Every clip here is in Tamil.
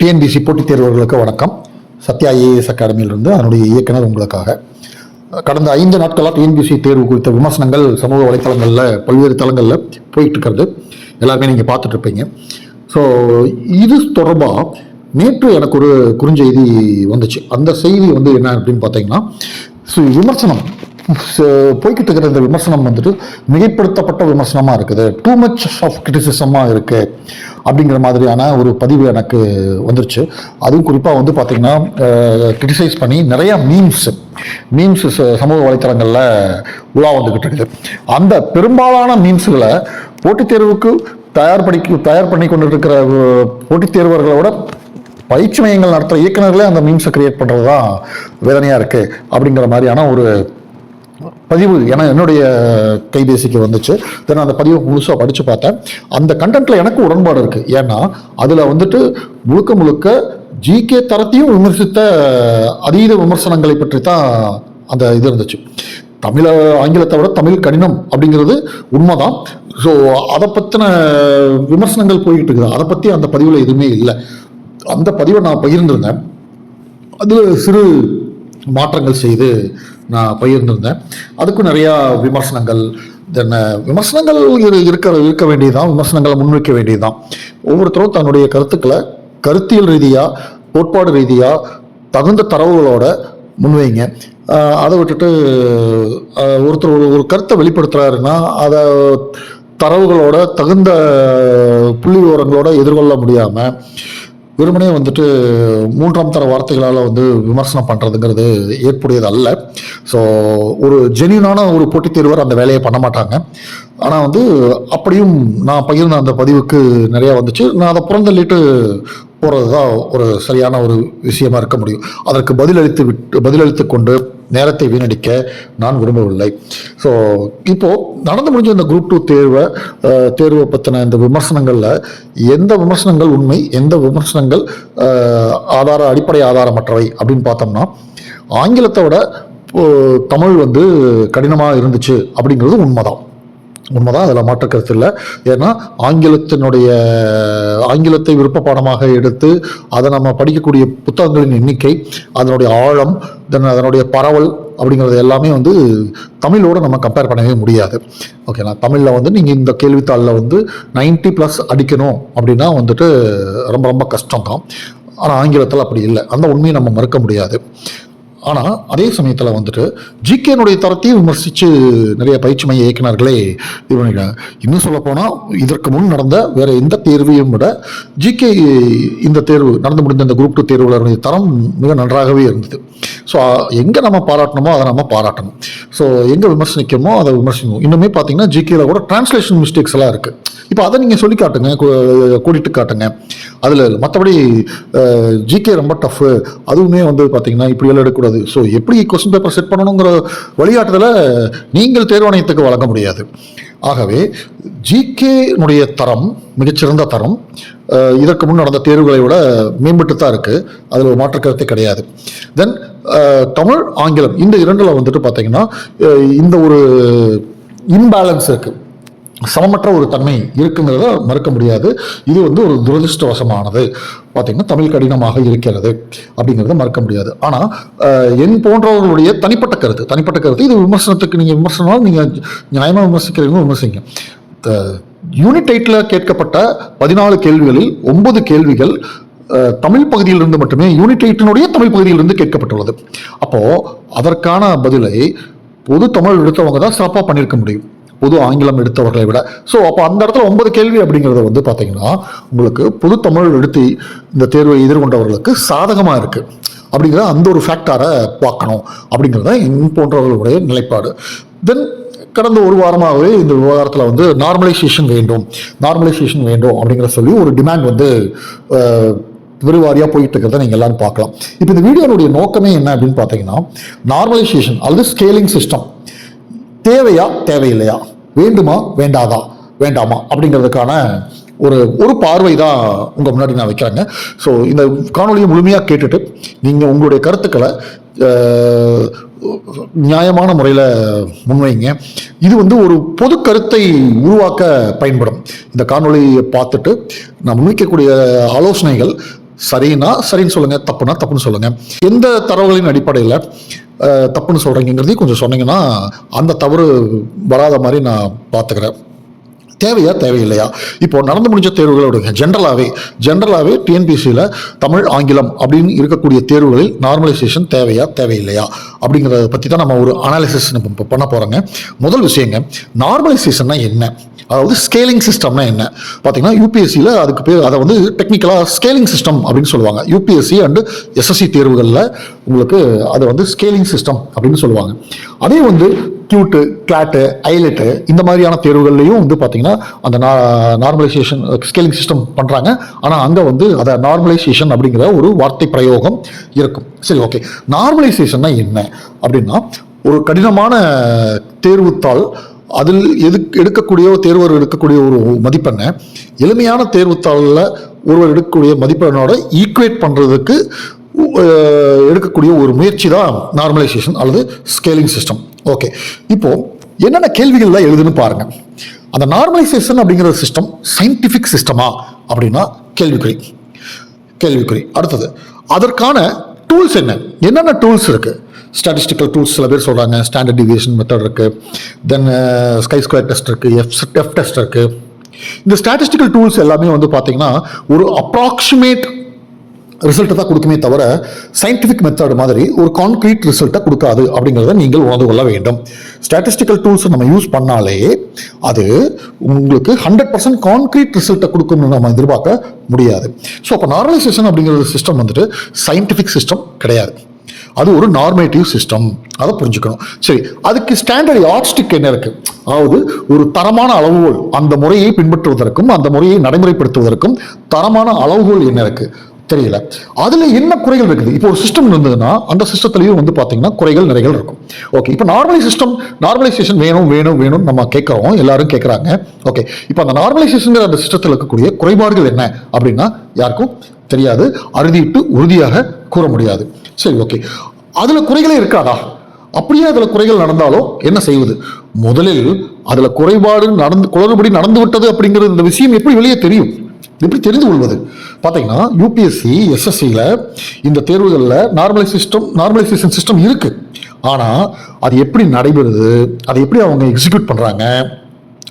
டிஎன்பிசி போட்டித் தேர்வர்களுக்கு வணக்கம். சத்யா ஏஎஸ் அகாடமியிலிருந்து அதனுடைய இயக்குனர் உங்களுக்காக. கடந்த ஐந்து நாட்களாக டிஎன்பிசி தேர்வு குறித்த விமர்சனங்கள் சமூக வலைத்தளங்களில் பல்வேறு தளங்களில் போயிட்டுருக்கிறது. எல்லாருமே நீங்கள் பார்த்துட்ருப்பீங்க. ஸோ இது தொடர்பாக நேற்று எனக்கு ஒரு குறுஞ்செய்தி வந்துச்சு. அந்த செய்தி வந்து என்ன அப்படின்னு பார்த்தீங்கன்னா ஸோ விமர்சனம். போய்கிட்டு இருக்கிற இந்த விமர்சனம் வந்துட்டு மிகைப்படுத்தப்பட்ட விமர்சனமாக இருக்குது. டூ மச் ஆஃப் கிரிட்டிசிசமாக இருக்குது அப்படிங்கிற மாதிரியான ஒரு பதிவு எனக்கு வந்துருச்சு. அதுவும் குறிப்பாக வந்து பார்த்திங்கன்னா கிரிட்டிசைஸ் பண்ணி நிறையா மீம்ஸ் மீம்ஸ் சமூக வலைத்தளங்களில் உலா வந்துக்கிட்டு இருக்குது. அந்த பெரும்பாலான மீம்ஸுகளை போட்டித் தேர்வுக்கு தயார் படி தயார் பண்ணி கொண்டு இருக்கிற போட்டித் தேர்வர்களோட பயிற்சி மையங்கள் நடத்துகிற இயக்குனர்களே அந்த மீம்ஸை கிரியேட் பண்ணுறது தான் வேதனையாக இருக்குது அப்படிங்கிற மாதிரியான ஒரு பதிவு ஏன்னா என்னுடைய கைபேசிக்கு வந்துச்சு. தென் அந்த பதிவை முழுசாக படித்து பார்த்தேன். அந்த கண்டென்ட்ல எனக்கு உடன்பாடு இருக்குது ஏன்னா அதில் வந்துட்டு முழுக்க முழுக்க ஜிகே தரத்தையும் விமர்சித்த அதீத விமர்சனங்களை பற்றி தான் அந்த இது இருந்துச்சு. தமிழ ஆங்கிலத்தை விட தமிழ் கடினம் அப்படிங்கிறது உண்மைதான். ஸோ அதை பற்றின விமர்சனங்கள் போய்கிட்டு இருக்குது. அதை பற்றி அந்த பதிவில் எதுவுமே இல்லை. அந்த பதிவை நான் பகிர்ந்திருந்தேன். அதில் சிறு மாற்றங்கள் செய்து நான் பகிர்ந்திருந்தேன் அதுக்கும் நிறையா விமர்சனங்கள் தென் விமர்சனங்கள் இருக்கிற இருக்க இருக்க வேண்டியதுதான். விமர்சனங்களை முன்வைக்க வேண்டியதுதான். ஒவ்வொருத்தரும் தன்னுடைய கருத்துக்களை கருத்தியல் ரீதியாக கோட்பாடு ரீதியாக தகுந்த தரவுகளோட முன்வைங்க. அதை விட்டுட்டு ஒருத்தர் ஒரு ஒரு கருத்தை வெளிப்படுத்துறாருன்னா அதை தரவுகளோட தகுந்த புள்ளி விவரங்களோட எதிர்கொள்ள முடியாமல் வெறுமனே வந்துட்டு மூன்றாம் தர வார்த்தைகளால் வந்து விமர்சனம் பண்ணுறதுங்கிறது ஏற்புடையது அல்ல. ஸோ ஒரு ஜென்யூனான ஒரு போட்டித் தேர்வர் அந்த வேலையை பண்ண மாட்டாங்க. ஆனால் வந்து அப்படியும் நான் பகிர்ந்த அந்த பதிவுக்கு நிறையா வந்துச்சு. நான் அதை புறந்தள்ளிட்டு போகிறது தான் ஒரு சரியான ஒரு விஷயமா இருக்க முடியும். அதற்கு பதிலளித்து விட்டு பதிலளித்து கொண்டு நேரத்தை வீணடிக்க நான் விரும்பவில்லை. ஸோ இப்போது நடந்து முடிஞ்ச இந்த குரூப் டூ தேர்வை தேர்வை பற்றின இந்த விமர்சனங்களில் எந்த விமர்சனங்கள் உண்மை எந்த விமர்சனங்கள் ஆதார அடிப்படை ஆதாரமற்றவை அப்படின்னு பார்த்தோம்னா ஆங்கிலத்தை விட இப்போ, தமிழ் வந்து கடினமாக இருந்துச்சு அப்படிங்கிறது உண்மைதான். உண்மைதான் அதில் மாற்று கருத்து இல்லை. ஏன்னா ஆங்கிலத்தினுடைய ஆங்கிலத்தை விருப்ப பாடமாக எடுத்து அதை நம்ம படிக்கக்கூடிய புத்தகங்களின் எண்ணிக்கை அதனுடைய ஆழம் தென் அதனுடைய பரவல் அப்படிங்கிறது எல்லாமே வந்து தமிழோடு நம்ம கம்பேர் பண்ணவே முடியாது. ஓகேங்களா தமிழில் வந்து நீங்கள் இந்த கேள்வித்தாளில் வந்து 90 ப்ளஸ் அடிக்கணும் அப்படின்னா வந்துட்டு ரொம்ப ரொம்ப கஷ்டம் தான் ஆனால் ஆங்கிலத்தில் அப்படி இல்லை. அந்த உண்மையை நம்ம மறுக்க முடியாது. ஆனால் அதே சமயத்தில் வந்துட்டு ஜிகேனுடைய தரத்தையும் விமர்சித்து நிறைய பயிற்சி மைய இயக்குனார்களே இது இன்னும் சொல்லப்போனால் இதற்கு முன் நடந்த வேற எந்த தேர்வையும் விட ஜிகே இந்த தேர்வு நடந்து முடிந்த இந்த குரூப் டூ தேர்வுகளுடைய தரம் மிக நன்றாகவே இருந்தது. ஸோ எங்கே நம்ம பாராட்டணுமோ அதை நம்ம பாராட்டணும். ஸோ எங்கே விமர்சனிக்கணுமோ அதை விமர்சிக்கணும் இன்னுமே பார்த்தீங்கன்னா ஜிகேல கூட டிரான்ஸ்லேஷன் மிஸ்டேக்ஸ் எல்லாம் இருக்குது இப்போ அதை நீங்கள் சொல்லி காட்டுங்க கூட்டிட்டு காட்டுங்க. அதில் மற்றபடி ஜிகே ரொம்ப டஃப்பு அதுவுமே வந்து பார்த்தீங்கன்னா இப்படி எல்லாம் எடுக்கக்கூடாது. ஸோ எப்படி கொஸ்டின் பேப்பர் செட் பண்ணணுங்கிற வழிகாட்டுதலை நீங்கள் தேர்வாணையத்துக்கு வழங்க முடியாது. ஆகவே ஜிகேனுடைய தரம் மிகச்சிறந்த தரம் இதற்கு முன் நடந்த தேர்வுகளை விட மேம்பட்டு தான் இருக்குது அதில் ஒரு மாற்று கருத்தே கிடையாது. தென் தமிழ் ஆங்கிலம் இந்த இரண்டில் வந்துட்டு பார்த்தீங்கன்னா இந்த ஒரு இன்பேலன்ஸ் இருக்குது சமமற்ற ஒரு தன்மை இருக்குங்கிறத மறுக்க முடியாது. இது வந்து ஒரு துரதிருஷ்டவசமானது. பார்த்திங்கன்னா தமிழ் கடினமாக இருக்கிறது அப்படிங்கிறத மறுக்க முடியாது. ஆனால் என் போன்றவர்களுடைய தனிப்பட்ட கருத்து தனிப்பட்ட கருத்து இது விமர்சனத்துக்கு நீங்கள் விமர்சனம் நீங்கள் நியாயமாக விமர்சிக்கிறீங்க விமர்சிங்க. யூனிட் எயிட்டில் கேட்கப்பட்ட பதினாலு கேள்விகளில் ஒன்பது கேள்விகள் தமிழ் பகுதியிலிருந்து மட்டுமே யூனிட் எயிட்டினுடைய தமிழ் பகுதியிலிருந்து கேட்கப்பட்டுள்ளது. அப்போது அதற்கான பதிலை பொது தமிழ் எடுத்தவங்க தான் சிறப்பாக பண்ணியிருக்க முடியும். பொது ஆங்கிலம் எடுத்தவர்களை விட. ஸோ அப்போ அந்த இடத்துல ஒன்பது கேள்வி அப்படிங்கிறது வந்து பார்த்தீங்கன்னா உங்களுக்கு பொது தமிழ் எடுத்து இந்த தேர்வை எதிர்கொண்டவர்களுக்கு சாதகமாக இருக்குது அப்படிங்கிற அந்த ஒரு ஃபேக்டாரை பார்க்கணும். அப்படிங்கிறது தான் என் போன்றவர்களுடைய நிலைப்பாடு. தென் கடந்த ஒரு வாரமாகவே இந்த விவகாரத்தில் வந்து நார்மலைசேஷன் வேண்டும். நார்மலைசேஷன் வேண்டும் அப்படிங்கிற சொல்லி ஒரு டிமாண்ட் வந்து விரிவாரியாக போயிட்டு இருக்கிறத நீங்கள் எல்லாரும் பார்க்கலாம். இப்போ இந்த வீடியோனுடைய நோக்கமே என்ன அப்படின்னு பார்த்தீங்கன்னா நார்மலைசேஷன் அல்லது ஸ்கேலிங் சிஸ்டம் தேவையா தேவையில்லையா? வேண்டுமா வேண்டாதா? வேண்டாமா? அப்படிங்கிறதுக்கான ஒரு ஒரு பார்வை தான் உங்கள் முன்னாடி நான் வைக்கிறேங்க. ஸோ இந்த காணொலியை முழுமையாக கேட்டுட்டு நீங்கள் உங்களுடைய கருத்துக்களை நியாயமான முறையில் முன்வைங்க. இது வந்து ஒரு பொது கருத்தை உருவாக்க பயன்படும். இந்த காணொலியை பார்த்துட்டு நான் முன்வைக்கக்கூடிய ஆலோசனைகள் சரின்னா சரின்னு சொல்லுங்க தப்புனா தப்புன்னு சொல்லுங்க. எந்த தரவுகளின் அடிப்படையில் தப்புன்னு சொல்றீங்கிறதையும் கொஞ்சம் சொன்னீங்கன்னா அந்த தவறு வராத மாதிரி நான் பார்த்துக்கிறேன். தேவையா தேவையில்லையா? இப்போ நடந்து முடிஞ்ச தேர்வுகளோட ஜென்ரலாகவே ஜென்ரலாகவே டிஎன்பிசியில் தமிழ் ஆங்கிலம் அப்படின்னு இருக்கக்கூடிய தேர்வுகளில் நார்மலைசேஷன் தேவையா தேவையில்லையா? அப்படிங்கிறத பற்றி தான் நம்ம ஒரு அனாலிசிஸ் இப்போ பண்ண போகிறோங்க முதல் விஷயங்க நார்மலைசேஷன்னா என்ன? அதாவது ஸ்கேலிங் சிஸ்டம்னா என்ன? பார்த்தீங்கன்னா யூபிஎஸ்சியில் அதுக்கு பேர் அதை வந்து டெக்னிக்கலாக ஸ்கேலிங் சிஸ்டம் அப்படின்னு சொல்லுவாங்க. யூபிஎஸ்சி அண்டு எஸ்எஸ்சி தேர்வுகளில் உங்களுக்கு அதை வந்து ஸ்கேலிங் சிஸ்டம் அப்படின்னு சொல்லுவாங்க. அதே வந்து கியூட்டு கிளாட்டு ஐலெட்டு இந்த மாதிரியான தேர்வுகள்லையும் வந்து பார்த்தீங்கன்னா அந்த நார்மலைசேஷன் ஸ்கேலிங் சிஸ்டம் பண்ணுறாங்க ஆனால் அங்கே வந்து அதை நார்மலைசேஷன் அப்படிங்கிற ஒரு வார்த்தை பிரயோகம் இருக்கும். சரி ஓகே நார்மலைசேஷன்னா என்ன? அப்படின்னா ஒரு கடினமான தேர்வுத்தாள் அதில் எது எடுக்கக்கூடிய தேர்வர் எடுக்கக்கூடிய ஒரு மதிப்பெண்ணை எளிமையான தேர்வுத்தாளில் ஒருவர் எடுக்கக்கூடிய மதிப்பெண்ணோட ஈக்குவேட் பண்ணுறதுக்கு எடுக்கக்கூடிய ஒரு முயற்சி தான் நார்மலைசேஷன் அல்லது ஸ்கேலிங் சிஸ்டம் ஓகே இப்போ என்னென்ன கேள்விகள்லாம் எழுதுன்னு பாருங்க. அந்த நார்மலைசேஷன் அப்படிங்கிற சிஸ்டம் சயின்டிஃபிக் சிஸ்டமா அப்படின்னா கேள்விக்குறி. கேள்விக்குறி. அடுத்தது அதற்கான டூல்ஸ் என்ன? என்னென்ன டூல்ஸ் இருக்கு? ஸ்டாட்டிஸ்டிக்கல் டூல்ஸ் சில பேர் சொல்கிறாங்க ஸ்டாண்டர்ட் டிவியேஷன் மெத்தட் இருக்குது தென் ஸ்கை ஸ்கொயர் டெஸ்ட் இருக்குது எஃப் எஃப் டெஸ்ட் இருக்குது இந்த ஸ்டாட்டிஸ்டிக்கல் டூல்ஸ் எல்லாமே வந்து பார்த்தீங்கன்னா ஒரு அப்ராக்சிமேட் ரிசல்ட்டை தான் கொடுக்குமே தவிர சயின்டிஃபிக் மெத்தட் மாதிரி ஒரு கான்க்ரீட் ரிசல்ட்டை கொடுக்காது அப்படிங்கிறத நீங்கள் உணர்ந்து கொள்ள வேண்டும். ஸ்டாட்டிஸ்டிக்கல் டூல்ஸ் நம்ம யூஸ் பண்ணாலே அது உங்களுக்கு ஹண்ட்ரட் பர்சன்ட் கான்க்ரீட் ரிசல்ட்டை கொடுக்கும்னு நம்ம எதிர்பார்க்க முடியாது. ஸோ அப்போ நார்மலைசேஷன் அப்படிங்கிற சிஸ்டம் வந்துட்டு சயின்டிஃபிக் சிஸ்டம் கிடையாது. அது ஒரு நார்மேட்டிவ் சிஸ்டம் அதை புரிஞ்சுக்கணும். சரி அதுக்கு ஸ்டாண்டர்ட் யாட்ஸ்டிக் என்ன இருக்கு? அதாவது ஒரு தரமான அளவுகோல் அந்த முறையை பின்பற்றுவதற்கும் அந்த முறையை நடைமுறைப்படுத்துவதற்கும் தரமான அளவுகோல் என்ன இருக்குது தெரியல. அதில் என்ன குறைகள் இருக்குது? இப்போ ஒரு சிஸ்டம் இருந்ததுன்னா அந்த சிஸ்டத்துலயும் வந்து பார்த்தீங்கன்னா குறைகள் நிறைகள் இருக்கும். ஓகே இப்போ நார்மலை சிஸ்டம் நார்மலைசேஷன் வேணும் வேணும் வேணும் நம்ம கேட்கறோம் எல்லாரும் கேட்குறாங்க ஓகே இப்போ அந்த நார்மலைசேஷன் அந்த சிஸ்டத்தில் இருக்கக்கூடிய குறைபாடுகள் என்ன அப்படின்னா யாருக்கும் தெரியாது. அறுதிட்டு உறுதியாக கூற முடியாது. சரி ஓகே அதில் குறைகளே இருக்காதா? அப்படியே அதுல குறைகள் நடந்தாலும் என்ன செய்வது? முதலில் அதுல குறைபாடு நடந்து குளறுபடி நடந்து விட்டது அப்படிங்கிற இந்த விஷயம் எப்படி வெளியே தெரியும்? எப்படி தெரிந்து கொள்வது? பார்த்தீங்கன்னா யூபிஎஸ்சி எஸ்எஸ்சியில் இந்த தேர்வுகளில் நார்மலை சிஸ்டம் நார்மலைசேஷன் சிஸ்டம் இருக்குது ஆனால் அது எப்படி நடைபெறுது? அதை எப்படி அவங்க எக்ஸிக்யூட் பண்ணுறாங்க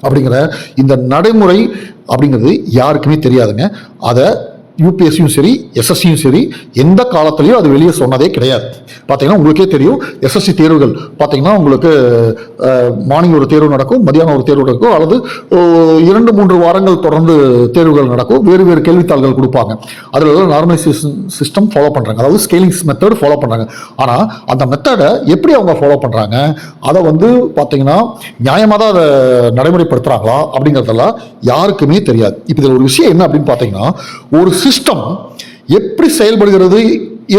அப்படிங்கிற இந்த நடைமுறை அப்படிங்கிறது யாருக்குமே தெரியாதுங்க. அதை யூபிஎஸ்சியும் சரி எஸ்எஸ்சியும் சரி எந்த காலத்துலேயும் அது வெளியே சொன்னதே கிடையாது. பார்த்தீங்கன்னா உங்களுக்கே தெரியும் எஸ்எஸ்சி தேர்வுகள். பார்த்தீங்கன்னா உங்களுக்கு மார்னிங் ஒரு தேர்வு நடக்கும் மதியானம் ஒரு தேர்வு நடக்கும் அல்லது இரண்டு மூன்று வாரங்கள் தொடர்ந்து தேர்வுகள் நடக்கும். வேறு வேறு கேள்வித்தாள்கள் கொடுப்பாங்க. அதில் நார்மலைசேஷன் சிஸ்டம் ஃபாலோ பண்ணுறாங்க அதாவது ஸ்கேலிங்ஸ் மெத்தட் ஃபாலோ பண்ணுறாங்க ஆனால் அந்த மெத்தடை எப்படி அவங்க ஃபாலோ பண்ணுறாங்க அதை வந்து பார்த்தீங்கன்னா நியாயமாக தான் அதை நடைமுறைப்படுத்துகிறாங்களா அப்படிங்கிறதெல்லாம் யாருக்குமே தெரியாது. இப்போ இதில் ஒரு விஷயம் என்ன அப்படின்னு பார்த்தீங்கன்னா ஒரு சிஸ்டம் எப்படி செயல்படுகிறது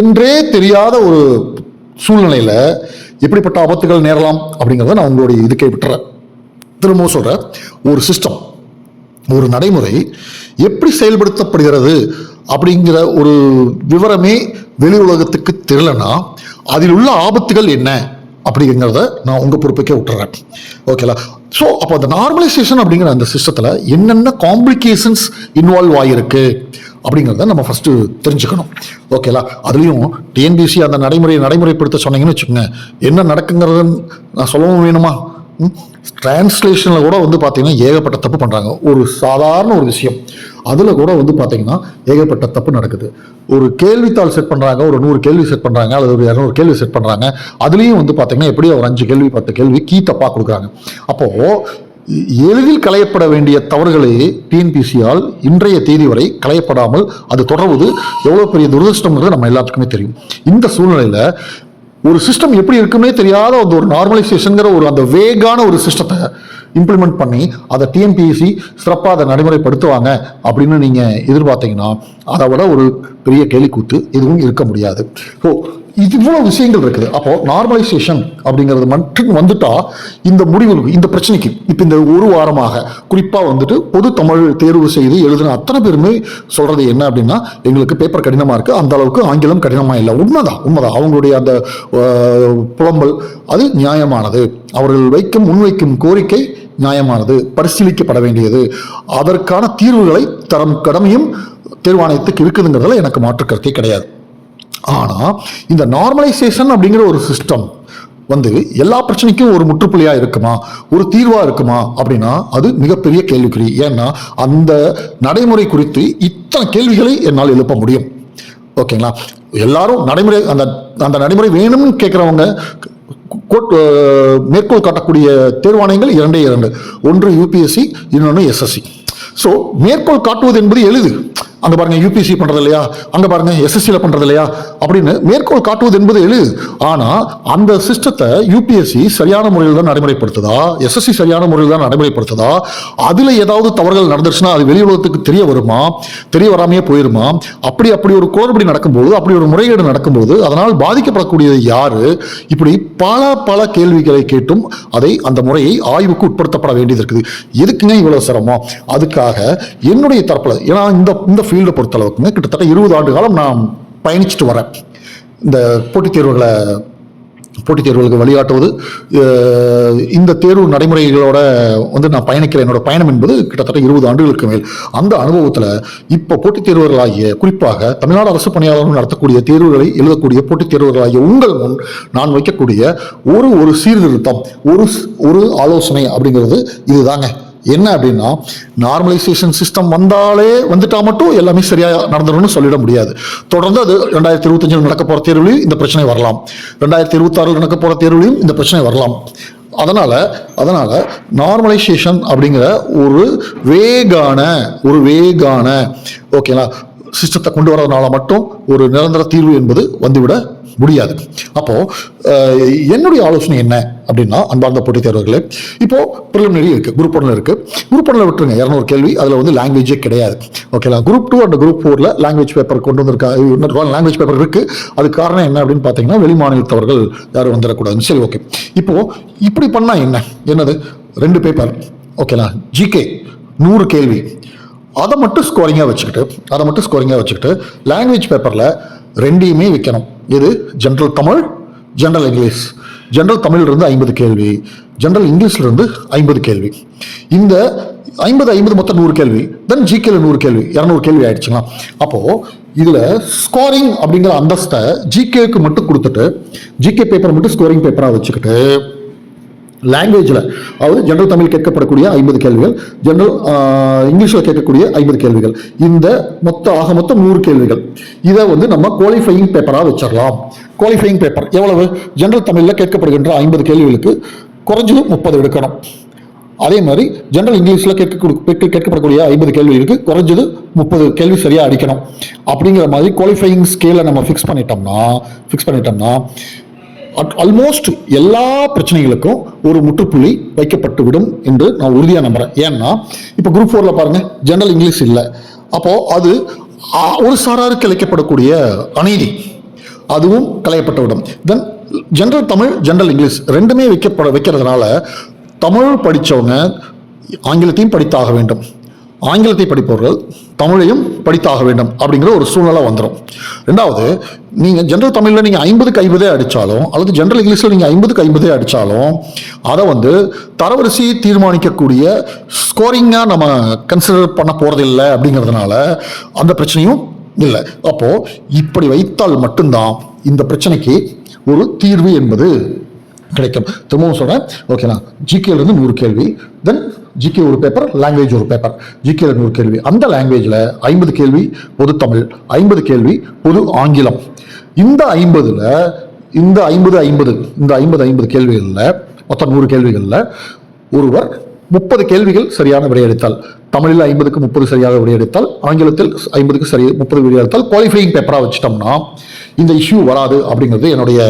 என்றே தெரியாத ஒரு சூழ்நிலையில் எப்படிப்பட்ட ஆபத்துகள் நேரலாம் அப்படிங்கிறத நான் உங்களுடைய இதுக்கே விட்டுறேன். திரும்பவும் சொல்கிறேன் ஒரு சிஸ்டம் ஒரு நடைமுறை எப்படி செயல்படுத்தப்படுகிறது அப்படிங்கிற ஒரு விவரமே வெளி உலகத்துக்கு தெரிலனா அதில் உள்ள ஆபத்துகள் என்ன அப்படிங்கிறத நான் உங்கள் பொறுப்புக்கே விட்டுறேன். ஓகேலா ஸோ அப்போ அந்த நார்மலைசேஷன் அப்படிங்கிற அந்த சிஸ்டத்தில் என்னென்ன காம்ப்ளிகேஷன்ஸ் இன்வால்வ் ஆகியிருக்கு அப்படிங்கிறத நம்ம ஃபஸ்ட்டு தெரிஞ்சுக்கணும். ஓகேலா அதுலேயும் டிஎன்பிசி அந்த நடைமுறையை நடைமுறைப்படுத்த சொன்னீங்கன்னு வச்சுக்கோங்க. என்ன நடக்குங்கிறதுன்னு நான் சொல்லவும் வேணுமா? டிரான்ஸ்லேஷனில் கூட வந்து பார்த்தீங்கன்னா ஏகப்பட்ட தப்பு பண்ணுறாங்க ஒரு சாதாரண ஒரு விஷயம். அதில் கூட வந்து பார்த்தீங்கன்னா ஏகப்பட்ட தப்பு நடக்குது. ஒரு கேள்வித்தாள் செட் பண்ணுறாங்க ஒரு நூறு கேள்வி செட் பண்ணுறாங்க அல்லது ஒரு இரநூறு கேள்வி செட் பண்ணுறாங்க அதுலேயும் வந்து பார்த்தீங்கன்னா எப்படியும் ஒரு அஞ்சு கேள்வி பத்து கேள்வி கீ தப்பாக கொடுக்குறாங்க. அப்போது எளிதில் களையப்பட வேண்டிய தவறுகளே டிஎன்பிசியால் இன்றைய தேதி வரை களையப்படாமல் அது தொடர்வது எவ்வளோ பெரிய துரதிருஷ்டம்ங்கிறது நம்ம எல்லாத்துக்குமே தெரியும். இந்த சூழ்நிலையில் ஒரு சிஸ்டம் எப்படி இருக்குன்னே தெரியாத அந்த ஒரு நார்மலைசேஷனுங்கிற ஒரு அந்த வேகான ஒரு சிஸ்டத்தை இம்ப்ளிமெண்ட் பண்ணி அதை டிஎன்பிஎஸ்சி சிறப்பாக அதை நடைமுறைப்படுத்துவாங்க அப்படின்னு நீங்கள் எதிர்பார்த்தீங்கன்னா அதை விட ஒரு பெரிய கேலிக்கூத்து எதுவும் இருக்க முடியாது. ஸோ இது விஷயங்கள் இருக்குது. அப்போது நார்மலைசேஷன் அப்படிங்கிறது மட்டும் வந்துட்டா இந்த முடிவுகளுக்கு இந்த பிரச்சனைக்கு இப்போ இந்த ஒரு வாரமாக குறிப்பாக வந்துட்டு பொது தமிழ் தேர்வு செய்து எழுதின அத்தனை பேருமே சொல்கிறது என்ன அப்படின்னா எங்களுக்கு பேப்பர் கடினமாக இருக்குது அந்த அளவுக்கு ஆங்கிலம் கடினமாக இல்லை. உண்மைதான் உண்மைதான். அவங்களுடைய அந்த புலம்பல் அது நியாயமானது. அவர்கள் வைக்கும் முன்வைக்கும் கோரிக்கை நியாயமானது பரிசீலிக்கப்பட வேண்டியது. அதற்கான தீர்வுகளை தரம் கடமையும் தேர்வாணையத்துக்கு இருக்குதுங்கிறதுல எனக்கு மாற்று கருத்தே கிடையாது. ஆனால் இந்த நார்மலைசேஷன் அப்படிங்கிற ஒரு சிஸ்டம் வந்து எல்லா பிரச்சனைக்கும் ஒரு முற்றுப்புள்ளியாக இருக்குமா? ஒரு தீர்வாக இருக்குமா? அப்படின்னா அது மிகப்பெரிய கேள்விக்குறி. ஏன்னா அந்த நடைமுறை குறித்து இத்தனை கேள்விகளை என்னால் எழுப்ப முடியும். ஓகேங்களா? எல்லாரும் நடைமுறை அந்த அந்த நடைமுறை வேணும்னு கேட்குறவங்க மேற்கோள் காட்டக்கூடிய தேர்வாணையங்கள் இரண்டே இரண்டு. ஒன்று யூபிஎஸ்சி இன்னொன்று எஸ்எஸ்சி ஸோ மேற்கோள் காட்டுவது என்பது எளிது. அங்கே பாருங்க யூபிசி பண்றது இல்லையா? அங்கே பாருங்க எஸ்எஸ்சியில் பண்றது இல்லையா? அப்படின்னு மேற்கோள் காட்டுவது என்பது எழு ஆனா அந்த சிஸ்டத்தை யூபிஎஸ்சி சரியான முறையில் தான் நடைமுறைப்படுத்துதா? எஸ்எஸ்சி சரியான முறையில் தான் நடைமுறைப்படுத்துதா? அதுல ஏதாவது தவறுகள் நடந்துருச்சுன்னா அது வெளி உலகத்துக்கு தெரிய வருமா? தெரிய வராமையே போயிருமா? அப்படி அப்படி ஒரு குளறுபடி நடக்கும்போது அப்படி ஒரு முறைகேடு நடக்கும்போது அதனால் பாதிக்கப்படக்கூடியது யாரு? இப்படி பல பல கேள்விகளை கேட்டும் அதை அந்த முறையை ஆய்வுக்கு உட்படுத்தப்பட வேண்டியது இருக்குது. எதுக்குங்க இவ்வளவு சிரமம்? அதுக்காக என்னுடைய தரப்பில் ஏன்னா இந்த இந்த ஃபீல்டை பொறுத்தளவுக்குங்க கிட்டத்தட்ட இருபது ஆண்டு காலம் நான் பயணிச்சுட்டு வரேன். இந்த போட்டித் தேர்வுகளை போட்டித் தேர்வுகளுக்கு வழிகாட்டுவது இந்த தேர்வு நடைமுறைகளோட வந்து நான் பயணிக்கிற என்னோட பயணம் என்பது கிட்டத்தட்ட இருபது ஆண்டுகளுக்கு மேல். அந்த அனுபவத்தில் இப்போ போட்டித் தேர்வுகளாகிய குறிப்பாக தமிழ்நாடு அரசு பணியாளர்கள் நடத்தக்கூடிய தேர்வுகளை எழுதக்கூடிய போட்டித் தேர்வுகளாகிய உங்கள் முன் நான் வைக்கக்கூடிய ஒரு ஒரு சீர்திருத்தம் ஒரு ஒரு ஆலோசனை அப்படிங்கிறது இதுதாங்க. என்ன அப்படின்னா நார்மலைசேஷன் சிஸ்டம் வந்தாலே வந்துட்டா மட்டும் எல்லாமே சரியாக நடந்துடும்னு சொல்லிட முடியாது. தொடர்ந்து அது ரெண்டாயிரத்தி இருபத்தஞ்சில் நடக்க போகிற தேர்வுலையும் இந்த பிரச்சனை வரலாம். ரெண்டாயிரத்தி இருபத்தாறில் நடக்க போகிற தேர்வுலையும் இந்த பிரச்சனை வரலாம். அதனால் அதனால் நார்மலைசேஷன் அப்படிங்கிற ஒரு வேகான ஒரு வேகான ஓகேங்களா சிஸ்டத்தை கொண்டு வரதுனால மட்டும் ஒரு நிரந்தர தீர்வு என்பது வந்துவிட முடியாது. அப்போ என்னுடைய ஆலோசனை என்ன அப்படின்னா அன்பார்ந்த போட்டித் தேர்வர்களே இப்போ ப்ரிலிமினரி இருக்கு குரூப் ஒன்ல இருக்கு. குரூப் ஒன்ல விட்டுருங்க இரநூறு கேள்வி அதுல வந்து லாங்குவேஜே கிடையாது. ஓகேங்களா குரூப் டூ அண்ட் குரூப் ஃபோர்ல லாங்குவேஜ் பேப்பர் கொண்டு வந்திருக்கா லாங்குவேஜ் பேப்பர் இருக்கு. அதுக்கு காரணம் என்ன அப்படின்னு பார்த்தீங்கன்னா வெளி மாநிலத்தவர்கள் யாரும் வந்துடக்கூடாதுன்னு. சரி ஓகே இப்போ இப்படி பண்ணா என்ன? என்னது? ரெண்டு பேப்பர் ஓகேங்களா ஜிகே நூறு கேள்வி. அதை மட்டும் ஸ்கோரிங்காக வச்சுக்கிட்டு அதை மட்டும் ஸ்கோரிங்காக வச்சுக்கிட்டு லாங்குவேஜ் பேப்பரில் ரெண்டையுமே வைக்கணும். இது general Tamil general English general தமிழ்லேருந்து ஐம்பது கேள்வி ஜென்ரல் இங்கிலீஷ்லேருந்து ஐம்பது கேள்வி. இந்த ஐம்பது ஐம்பது மொத்தம் நூறு கேள்வி தென் ஜிகேல நூறு கேள்வி இரநூறு கேள்வி ஆயிடுச்சுங்களா? அப்போது இதில் ஸ்கோரிங் அப்படிங்கிற அந்தஸ்தை ஜிகேக்கு மட்டும் கொடுத்துட்டு ஜிகே பேப்பர் மட்டும் ஸ்கோரிங் பேப்பராக வச்சுக்கிட்டு லாங்குவேஜில் அதாவது ஜென்ரல் தமிழ் கேட்கப்படக்கூடிய ஐம்பது கேள்விகள் ஜென்ரல் இங்கிலீஷில் கேட்கக்கூடிய ஐம்பது கேள்விகள். இந்த மொத்த ஆக மொத்தம் நூறு கேள்விகள். இதை வந்து நம்ம குவாலிஃபையிங் பேப்பராக வச்சிடலாம் குவாலிஃபையிங் பேப்பர் எவ்வளவு? ஜென்ரல் தமிழில் கேட்கப்படுகின்ற ஐம்பது கேள்விகளுக்கு குறைஞ்சது முப்பது எடுக்கணும். அதே மாதிரி ஜென்ரல் இங்கிலீஷில் கேட்க கேட்கப்படக்கூடிய ஐம்பது கேள்விகளுக்கு குறைஞ்சது முப்பது கேள்வி சரியாக அடிக்கணும். அப்படிங்கிற மாதிரி குவாலிஃபையிங் ஸ்கேலை நம்ம ஃபிக்ஸ் பண்ணிட்டோம்னா ஃபிக்ஸ் பண்ணிட்டோம்னா ஆல்மோஸ்ட் எல்லா பிரச்சனைகளுக்கும் ஒரு முற்றுப்புள்ளி வைக்கப்பட்டு விடும் என்று நான் உறுதியாக நம்புறேன். ஏன்னா இப்போ குரூப் ஃபோரில் பாருங்கள் ஜென்ரல் இங்கிலீஷ் இல்லை. அப்போது அது ஒரு சாராருக்கு இழைக்கப்படக்கூடிய அநீதி. அதுவும் களையப்பட்டு விடும் then general Tamil general English ரெண்டுமே வைக்கப்பட வைக்கிறதுனால தமிழ் படித்தவங்க ஆங்கிலத்தையும் படித்தாக வேண்டும். ஆங்கிலத்தை படிப்பவர்கள் தமிழையும் படித்தாக வேண்டும் அப்படிங்கிற ஒரு சூழ்நிலை வந்துடும் ரெண்டாவது நீங்கள் ஜென்ரல் தமிழில் நீங்கள் ஐம்பதுக்கு ஐம்பதே அடித்தாலும் அல்லது ஜென்ரல் இங்கிலீஷில் நீங்கள் ஐம்பதுக்கு ஐம்பதே அடித்தாலும் அதை வந்து தரவரிசையை தீர்மானிக்கக்கூடிய ஸ்கோரிங்காக நம்ம கன்சிடர் பண்ண போகிறதில்லை அப்படிங்கிறதுனால அந்த பிரச்சனையும் இல்லை. அப்போது இப்படி வைத்தால் மட்டும்தான் இந்த பிரச்சனைக்கு ஒரு தீர்வு என்பது கிடைக்கும். திரும்பவும் சொல்கிறேன் ஓகேண்ணா ஜிகேலேருந்து நூறு கேள்வி. தென் ஜிகே ஒரு பேப்பர் லாங்குவேஜ் ஒரு பேப்பர் ஜிகேல நூறு கேள்வி. அந்த லாங்குவேஜில் ஐம்பது கேள்வி பொது தமிழ். ஐம்பது கேள்வி பொது ஆங்கிலம். இந்த ஐம்பதில் இந்த ஐம்பது ஐம்பது இந்த ஐம்பது ஐம்பது கேள்விகளில் மொத்தம் நூறு கேள்விகளில் ஒருவர் முப்பது கேள்விகள் சரியான விடையடித்தால் தமிழில் ஐம்பதுக்கு முப்பது சரியாக விடையடித்தால் ஆங்கிலத்தில் ஐம்பதுக்கு சரி முப்பது விடையடித்தால் குவாலிஃபையிங் பேப்பராக வச்சிட்டோம்னா இந்த இஷ்யூ வராது அப்படிங்கிறது என்னுடைய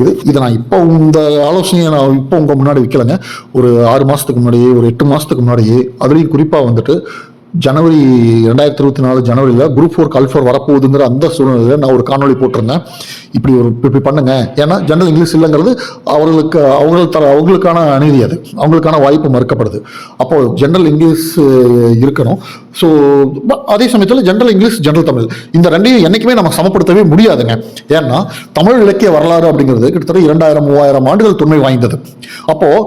இது. இதை நான் இப்போ இந்த ஆலோசனையை நான் இப்போ உங்கள் முன்னாடி வைக்கலைங்க. ஒரு ஆறு மாதத்துக்கு முன்னாடியே ஒரு எட்டு மாதத்துக்கு முன்னாடியே அதுலேயும் குறிப்பாக வந்துட்டு ஜனவரி ரெண்டாயிரத்தி இருபத்தி நாலு ஜனவரியில் குரூப் ஃபோர் கால் ஃபோர் வரப்போகுதுங்கிற அந்த சூழ்நிலையில் நான் ஒரு காணொளி போட்டிருந்தேன். இப்படி ஒரு இப்படி பண்ணுங்க. ஏன்னா ஜென்ரல் இங்கிலீஷ் இல்லைங்கிறது அவர்களுக்கு அவர்கள் தர அவங்களுக்கான அநீதி அது. அவங்களுக்கான வாய்ப்பு மறுக்கப்படுது. அப்போ ஜென்ரல் இங்கிலீஷ் இருக்கணும். ஸோ அதே சமயத்தில் ஜென்ரல் இங்கிலீஷ் ஜென்ரல் தமிழ். இந்த ரெண்டையும் என்றைக்குமே நம்ம சமப்படுத்தவே முடியாதுங்க. ஏன்னா தமிழ் இலக்கிய வரலாறு அப்படிங்கிறது கிட்டத்தட்ட இரண்டாயிரம் மூவாயிரம் ஆண்டுகள் தொன்மை வாய்ந்தது. அப்போது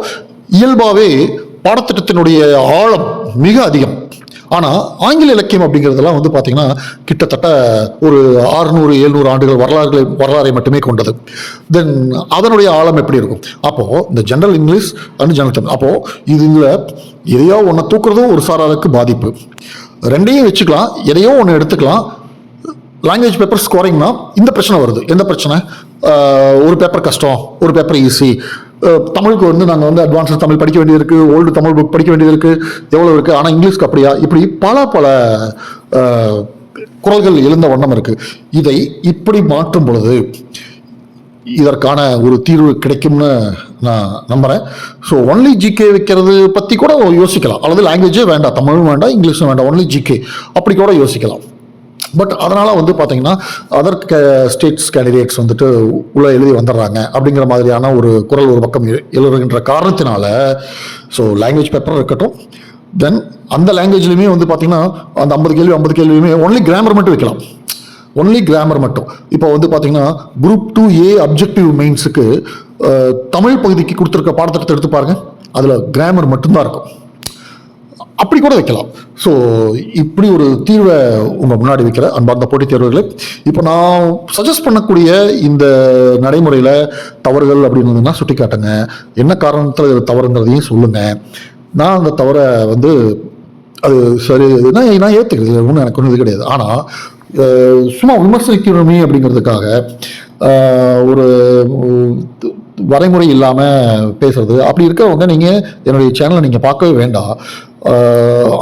இயல்பாகவே பாடத்திட்டத்தினுடைய ஆழம் மிக அதிகம். ஆனால் ஆங்கில இலக்கியம் அப்படிங்கிறதெல்லாம் வந்து பார்த்தீங்கன்னா கிட்டத்தட்ட ஒரு ஆறுநூறு எழுநூறு ஆண்டுகள் வரலாறுகளை வரலாறை மட்டுமே கொண்டது. தென் அதனுடைய ஆழம் எப்படி இருக்கும்? அப்போது இந்த general English and general Tamil அப்போது இதில் எதையோ ஒன்று தூக்குறதும் ஒரு சாராருக்கு பாதிப்பு. ரெண்டையும் வச்சுக்கலாம் எதையோ ஒன்று எடுத்துக்கலாம். லாங்குவேஜ் பேப்பர் ஸ்கோரிங்னா இந்த பிரச்சனை வருது. எந்த பிரச்சனை? ஒரு பேப்பர் கஷ்டம் ஒரு பேப்பர் ஈஸி தமிழுக்கு வந்து நாங்கள் வந்து அட்வான்ஸ்டு தமிழ் படிக்க வேண்டியது இருக்குது ஓல்டு தமிழ் புக் படிக்க வேண்டியது இருக்குது எவ்வளோ இருக்குது ஆனால் இங்கிலீஷ்க்கு அப்படியா? இப்படி பல பல குரல்கள் எழுந்த வண்ணம் இருக்குது இதை இப்படி மாற்றும் பொழுது இதற்கான ஒரு தீர்வு கிடைக்கும்னு நான் நம்புகிறேன் ஸோ ஒன்லி ஜிகே வைக்கிறது பற்றி கூட யோசிக்கலாம். அல்லது லாங்குவேஜே வேண்டாம். தமிழும் வேண்டாம் இங்கிலீஷும் வேண்டாம். ஒன்லி ஜிகே அப்படி கூட யோசிக்கலாம். பட் அதனால் வந்து பார்த்தீங்கன்னா அதர் ஸ்டேட்ஸ் கேண்டிடேட்ஸ் வந்துட்டு உள்ளே எழுதி வந்துடுறாங்க அப்படிங்கிற மாதிரியான ஒரு குரல் ஒரு பக்கம் எழுதுகின்ற காரணத்தினால ஸோ லாங்குவேஜ் பேப்பர் இருக்கட்டும். தென் அந்த லாங்குவேஜ்லையுமே வந்து பார்த்தீங்கன்னா அந்த ஐம்பது கேள்வி ஐம்பது கேள்வியுமே ஒன்லி கிராமர் மட்டும் வைக்கலாம். ஒன்லி கிராமர் மட்டும். இப்போ வந்து பார்த்தீங்கன்னா குரூப் டூ ஏ அப்ஜெக்டிவ் மெயின்ஸுக்கு தமிழ் பகுதிக்கு கொடுத்துருக்க பாடத்திட்டத்தை எடுத்து பாருங்கள் அதில் கிராமர் மட்டும்தான் இருக்கும். அப்படி கூட வைக்கலாம். ஸோ இப்படி ஒரு தீர்வை உங்கள் முன்னாடி வைக்கிற அன்பார்ந்த போட்டித் தேர்வுகளை இப்போ நான் சஜஸ்ட் பண்ணக்கூடிய இந்த நடைமுறையில் தவறுகள் அப்படின்னு சுட்டி காட்டுங்க என்ன காரணத்தில் இது தவறுங்கிறதையும் சொல்லுங்கள் நான் அந்த தவறை வந்து அது சரி நான் நான் ஏற்றுக்கிறது ஒன்றும் எனக்கு ஒன்றும் இது கிடையாது. ஆனால் சும்மா விமர்சனிக்கணுமே அப்படிங்கிறதுக்காக ஒரு வரைமுறை இல்லாமல் பேசுறது. அப்படி இருக்கிறவங்க நீங்கள் என்னுடைய சேனலை நீங்கள் பார்க்கவே வேண்டாம்.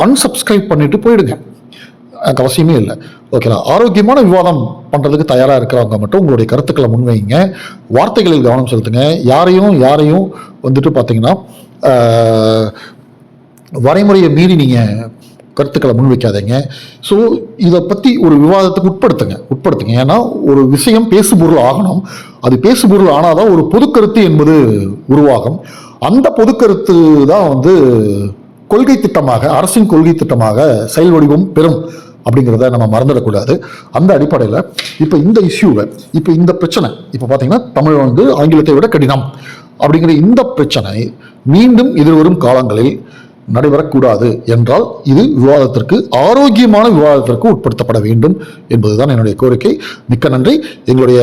அன்சப்ஸ்கிரைப் பண்ணிட்டு போயிடுங்க. எனக்கு அவசியமே இல்லை. ஓகேங்களா ஆரோக்கியமான விவாதம் பண்ணுறதுக்கு தயாராக இருக்கிறவங்க மட்டும் உங்களுடைய கருத்துக்களை முன்வைங்க. வார்த்தைகளில் கவனம் செலுத்துங்க. யாரையும் யாரையும் வந்துட்டு பார்த்தீங்கன்னா வரைமுறையை மீறி நீங்கள் கருத்துக்களை முன்வைக்காதீங்க. ஸோ இதை பற்றி ஒரு விவாதத்துக்கு உட்படுத்துங்க. உட்படுத்துங்க. ஏன்னா ஒரு விஷயம் பேசுபொருள் ஆகணும். அது பேசுபொருள் ஆனால் தான் ஒரு பொதுக்கருத்து என்பது உருவாகும். அந்த பொதுக்கருத்து தான் வந்து கொள்கை திட்டமாக அரசின் கொள்கை திட்டமாக செயல் வடிவம் பெறும் அப்படிங்கிறத நம்ம மறந்துடக்கூடாது. அந்த அடிப்படையில் இப்போ இந்த இஷ்யூவை இப்போ இந்த பிரச்சனை இப்போ பார்த்தீங்கன்னா தமிழ் வந்து ஆங்கிலத்தை விட கடினம் அப்படிங்கிற இந்த பிரச்சனை மீண்டும் எதிர்வரும் காலங்களில் நடைபெறக்கூடாது என்றால் இது விவாதத்திற்கு ஆரோக்கியமான விவாதத்திற்கு உட்படுத்தப்பட வேண்டும் என்பதுதான் என்னுடைய கோரிக்கை. மிக்க நன்றி. எங்களுடைய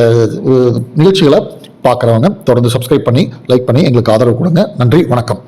நிகழ்ச்சிகளை பார்க்குறவங்க தொடர்ந்து சப்ஸ்கிரைப் பண்ணி லைக் பண்ணி எங்களுக்கு ஆதரவு கொடுங்க. நன்றி. வணக்கம்.